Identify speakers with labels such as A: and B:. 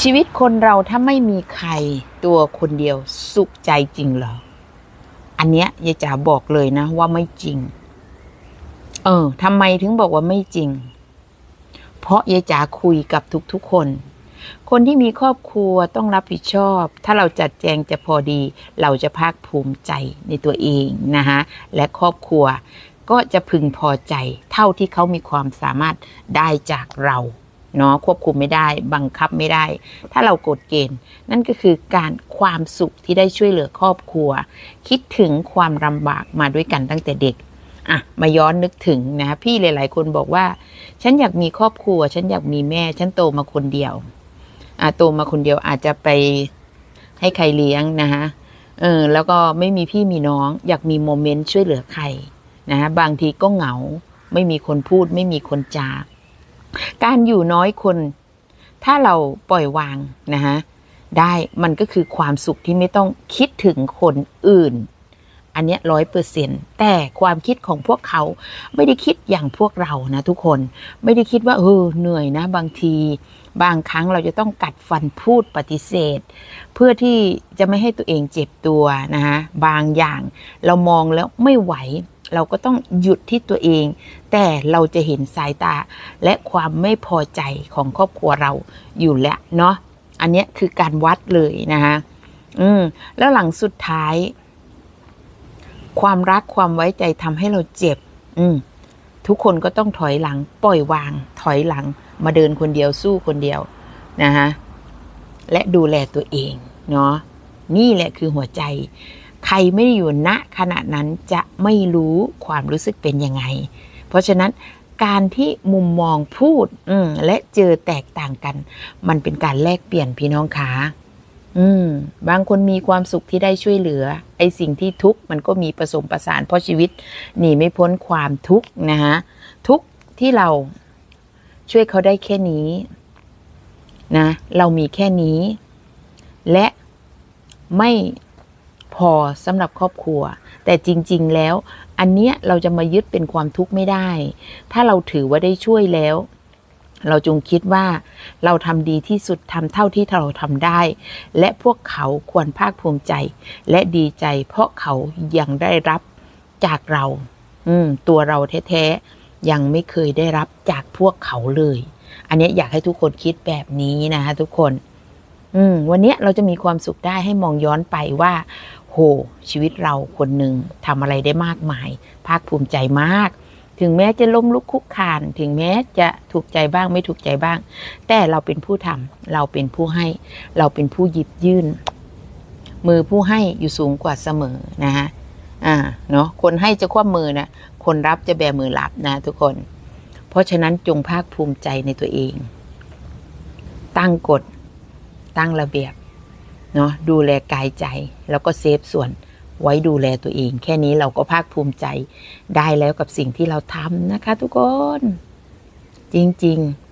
A: ชีวิตคนเราถ้าไม่มีใครตัวคนเดียวสุขใจจริงเหรอ อันเนี้ยยายจ๋าบอกเลยนะ ว่าไม่จริง เออทำไมถึงบอกว่าไม่จริง เพราะยายจ๋าคุยกับทุกๆคน คนที่มีครอบครัวต้องรับผิดชอบ ถ้าเราจัดแจงจะพอดี เราจะภาคภูมิใจในตัวเองนะคะและครอบครัวก็จะพึงพอใจ เท่าที่เขามีความสามารถได้จากเรา เนาะควบคุมไม่ได้บังคับไม่ได้ ถ้าเรากฎเกณฑ์ นั่นก็คือการความสุขที่ได้ช่วยเหลือครอบครัว คิดถึงความลำบากมาด้วยกันตั้งแต่เด็กอะมาย้อนนึกถึงนะพี่หลาย ๆ คนบอกว่า ฉันอยากมีครอบครัว ฉันอยากมีแม่ ฉันโตมาคนเดียวอะโตมาคนเดียวอาจจะไปให้ใครเลี้ยงนะคะเออแล้วก็ไม่มีพี่มีน้อง อยากมีโมเมนต์ช่วยเหลือใครนะฮะบางทีก็เหงา ไม่มีคนพูด ไม่มีคนจาก การอยู่น้อยคน ถ้าเราปล่อยวางนะฮะได้มันก็คือความสุขที่ไม่ต้องคิดถึงคนอื่น อันนี้ร้อยเปอร์เซ็นแต่ความคิดของพวกเขาไม่ได้คิดอย่างพวกเรานะทุกคนไม่ได้คิดว่าเออเหนื่อยนะบางที บางครั้งเราจะต้องกัดฟันพูดปฏิเสธ เพื่อที่จะไม่ให้ตัวเองเจ็บตัวนะฮะบางอย่างเรามองแล้วไม่ไหว เราก็ต้องหยุดที่ตัวเอง แต่เราจะเห็นสายตา และความไม่พอใจของครอบครัวเราอยู่แล้วเนาะอันนี้คือการวัดเลยนะคะอืมแล้วหลังสุดท้าย ความรักความไว้ใจทำให้เราเจ็บ อืมทุกคนก็ต้องถอยหลัง ปล่อยวาง ถอยหลัง มาเดินคนเดียวสู้คนเดียวนะคะและดูแลตัวเอง เนาะนี่แหละคือหัวใจ ใครไม่ได้อยู่ณขณะนั้นจะไม่รู้ความรู้สึกเป็นยังไง เพราะฉะนั้นการที่มุมมองพูดอืและเจอแตกต่างกัน มันเป็นการแลกเปลี่ยนพี่น้องขาอืม บางคนมีความสุขที่ได้ช่วยเหลือ ไอ้สิ่งที่ทุกข์มันก็มีผสมประสานเพราะชีวิตหนีไม่พ้นความทุกข์นะฮะทุกข์ที่เราช่วยเขาได้แค่นี้นะ เรามีแค่นี้ และไม่ พอสำหรับครอบครัว แต่จริง ๆ แล้ว อันเนี้ยเราจะมายึดเป็นความทุกข์ไม่ได้ ถ้าเราถือว่าได้ช่วยแล้ว เราจงคิดว่าเราทำดีที่สุดทำเท่าที่เราทำได้ และพวกเขาควรภาคภูมิใจ และดีใจ เพราะเขายังได้รับจากเรา อืม ตัวเราแท้ๆยังไม่เคยได้รับจากพวกเขาเลย อันนี้อยากให้ทุกคนคิดแบบนี้นะคะทุกคนอืมวันนี้เราจะมีความสุขได้ให้มองย้อนไปว่า โห ชีวิตเราคนหนึ่งทำอะไรได้มากมาย ภาคภูมิใจมาก ถึงแม้จะล้มลุกคุกคาน ถึงแม้จะถูกใจบ้างไม่ถูกใจบ้าง แต่เราเป็นผู้ทำเราเป็นผู้ให้ เราเป็นผู้หยิบยื่น มือผู้ให้อยู่สูงกว่าเสมอนะฮะอ่าเนาะคนให้จะคว่ำมือนะคนรับจะแบมือรับนะทุกคน เพราะฉะนั้นจงภาคภูมิใจในตัวเอง ตั้งกฎตั้งระเบียบ เนาะดูแลกายใจ แล้วก็เซฟส่วนไว้ดูแลตัวเอง แค่นี้เราก็ภาคภูมิใจได้แล้วกับสิ่งที่เราทำนะคะทุกคน จริง ๆ